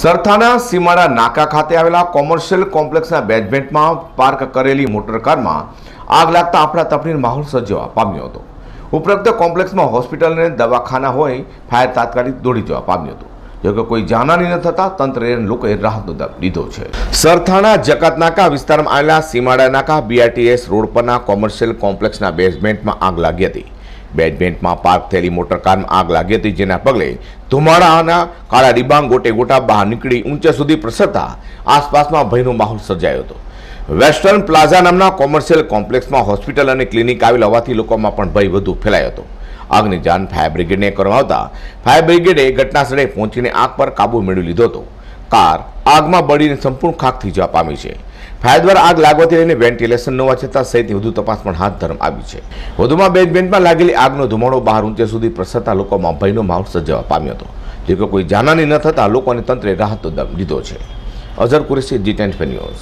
સરથાના સીમાડા નાકા ખાતે આવેલા કોમર્શિયલ કોમ્પ્લેક્સના બેઝમેન્ટમાં પાર્ક કરેલી મોટરકારમાં આગ લાગતા અફડાતફડીનો માહોલ સર્જવા પામ્યો હતો. ઉપરોક્ત કોમ્પ્લેક્સમાં હોસ્પિટલ અને દવાખાના હોય, ફાયર તાત્કાલિક દોડી જવા પામ્યું હતું. જોકે કોઈ જાનહાની ન થતા તંત્રએ લોકોએ રાહતનો દમ લીધો છે. સરથાણા જકાત વિસ્તારમાં આવેલા સીમાડા નાકા બીઆરટીએસ રોડ પરના કોમર્શિયલ કોમ્પ્લેક્સના બેઝમેન્ટમાં આગ લાગી હતી. બેઝમેન્ટમાં પાર્ક થયેલી મોટરકારમાં આગ લાગી હતી, જેના પગલે ધુમાડાના કાળા ડિબાંગ ગોટે ગોટા બહાર નીકળી ઊંચા સુધી પ્રસરતા આસપાસમાં ભયનો માહોલ સર્જાયો હતો. વેસ્ટર્ન પ્લાઝા નામના કોમર્શિયલ કોમ્પ્લેક્સમાં હોસ્પિટલ અને ક્લિનિક આવેલ હોવાથી લોકોમાં પણ ભય વધુ ફેલાયો હતો. આગની જાણ ફાયર બ્રિગેડને કરવામાં આવતા ફાયર બ્રિગેડે ઘટના સ્થળે પહોંચીને આગ પર કાબુ મેળવી લીધો હતો. કાર આગમાં બળીને સંપૂર્ણ ખાક થઈ જવા પામી છે. ફાયર દ્વારા આગ લાગવાથી લઈને વેન્ટિલેશન ન હોવા છતાં સહિતની વધુ તપાસ પણ હાથ ધરવામાં આવી છે. વધુમાં બેઝમેન્ટમાં લાગેલી આગનો ધુમાડો બહાર ઊંચે સુધી પ્રસરતા લોકોમાં ભયનો માહોલ સર્જાવા પામ્યો હતો. જો કે કોઈ જાનહાની ન થતાં લોકોને તંત્રે રાહતનો દમ લીધો છે. Azhar Qureshi, G tent news.